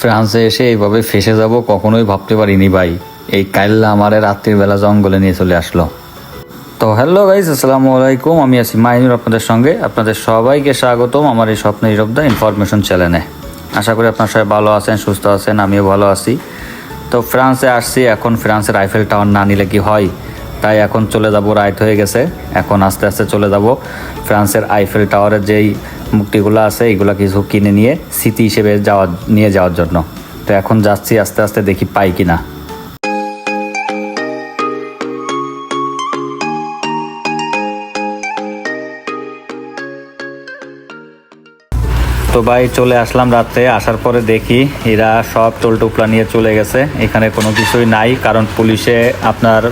ফ্রান্সে এসে এইভাবে ফেসে যাব কখনোই ভাবতে পারিনি ভাই। এই কাইল্লা আমারে রাত্রিবেলা জঙ্গলে নিয়ে চলে আসলো। তো হ্যালো গাইজ আসসালামু আলাইকুম। আমি আছি মাইনুর আপনাদের সঙ্গে। আপনাদের সবাইকে স্বাগতম আমার এই স্বপ্ন ইরবদা ইনফরমেশন চ্যানেলে আশা করি আপনার সবাই ভালো আছেন, সুস্থ আছেন, আমিও ভালো আছি। তো ফ্রান্সে আসছি। এখন ফ্রান্সের আইফেল টাওয়ার না নিলে কি হয়? তাই এখন চলে যাব, রাইট হয়ে গেছে। এখন আস্তে আস্তে চলে যাব। ফ্রান্সের আইফেল টাওয়ারের যেই মূর্তিগুলো আছে এইগুলো কিছু কিনে নিয়ে স্মৃতি হিসেবে যাওয়ার নিয়ে যাওয়ার জন্য। তো এখন যাচ্ছি আস্তে আস্তে দেখি পাই কিনা। তো ভাই, চলে আসলাম রাত্রে। আসার পরে দেখি এরা সব টোল টুপলা নিয়ে চলে গেছে। এখানে কোনো কিছুই নাই, কারণ পুলিশে আপনার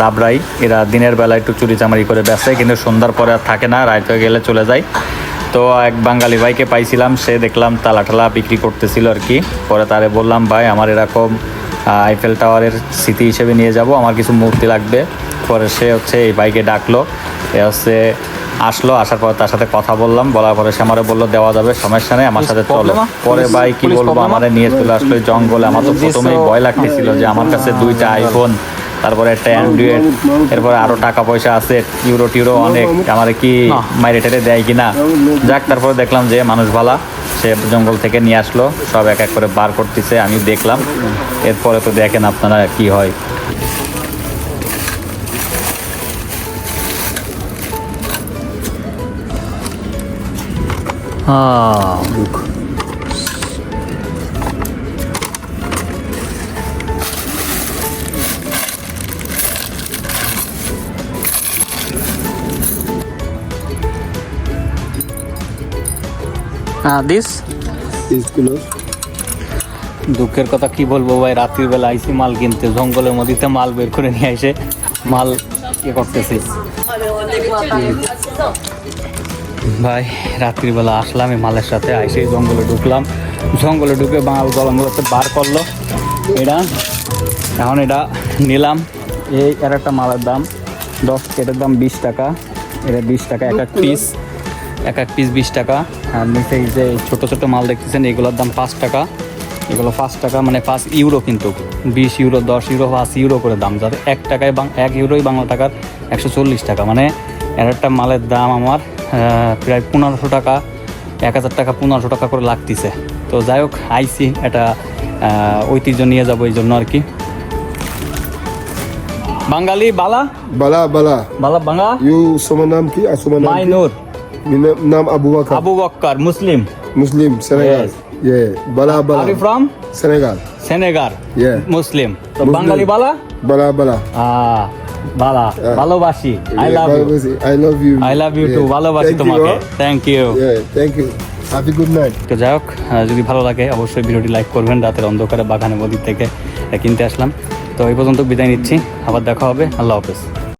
দাবরাই এরা দিনের বেলা একটু চুরি চামারি করে ব্যস্ত কিন্তু সন্ধ্যার পরে আর থাকে না। রাত হয়ে গেলে চলে যায়। তো এক বাঙালি ভাইকে পাইছিলাম সে দেখলাম তালা টালা বিক্রি করতেছিল আর কি। পরে তারে বললাম ভাই আমার এরকম আইফেল টাওয়ারের স্মৃতি হিসেবে নিয়ে যাব আমার কিছু মূর্তি লাগবে। পরে সে হচ্ছে এই বাইকে ডাকলো এ হচ্ছে আসলো আসার পর তার সাথে কথা বললাম বলার পরে সে আমারে বলল দেওয়া যাবে সমস্যা নেই আমার সাথে চলো। পরে ভাই কি বলব আমারে নিয়ে চলে আসলো জঙ্গলে। আমার তো প্রথমেই ভয় লাগতেছিল যে আমার কাছে দুইটা আইফোন তারপরে একটা অ্যান্ড্রয়েড এরপরে আরও টাকা পয়সা আছে ইউরো টিউরো অনেক। আমার কি মাইরে টেরে দেয় কিনা? যাক তারপরে দেখলাম যে মানুষ ভালা সে জঙ্গল থেকে নিয়ে আসলো সব এক এক করে বার করতেছে আমি দেখলাম। এরপরে তো দেখেন আপনারা কি হয়। Ah, look. This? দুঃখের কথা কি বলব ভাই রাত্রির বেলা আইসি মাল কিনতে জঙ্গলের মধ্যে মাল বের করে নিয়ে এসে মাল ইয়ে করতেছি। ভাই রাত্রির বেলা আসলাম এই মালের সাথে আইসে জঙ্গলে ঢুকলাম। জঙ্গলে ঢুকে বাঙাল গলমগুলোতে বার করল। এটা এখন এটা নিলাম। এই এর একটা মালের দাম দশ এটার দাম বিশ টাকা এটা বিশ টাকা এক এক পিস এক এক পিস বিশ টাকা। আর নিচে এই যে ছোটো ছোটো মাল দেখতেছেন এগুলোর দাম পাঁচ টাকা। এগুলো পাঁচ টাকা মানে পাঁচ ইউরো কিন্তু। বিশ ইউরো দশ ইউরো পাঁচ ইউরো করে দাম। যাতে এক টাকায় বাং এক ইউরোই বাংলা টাকার একশো চল্লিশ টাকা। মানে এর একটা মালের দাম আমার প্রায় পনেরোশো টাকা এক হাজার টাকা পনেরোশো টাকা করে লাগতেছে। তো যাই হোক আইসি এটা ঐতিহ্য নিয়ে যাব এই জন্য আর কি বাঙালি বালা? বালা বালা। বালা বাঙা? ইউ তোমার নাম কি? আর তোমার নাম মাইনুর। নাম আবু বাকর আবু বক্কর মুসলিম মুসলিম সেনেগাল ইয়ে বালা বালা আর ফ্রম সেনেগাল সেনেগার Yeah. মুসলিম তো বাঙালি বালা বালা বালা আহ বালা ভালোবাসি I love you I love you I love you too ভালোবাসি তোমাকে. Thank you thank you happy good night তো যাই হোক যদি ভালো লাগে অবশ্যই ভিডিওটি লাইক করবেন রাতের অন্ধকারে বাগানে মদির থেকে কিনতে আসলাম। তো এই পর্যন্ত বিদায় নিচ্ছি। আবার দেখা হবে। আল্লাহ হাফেজ।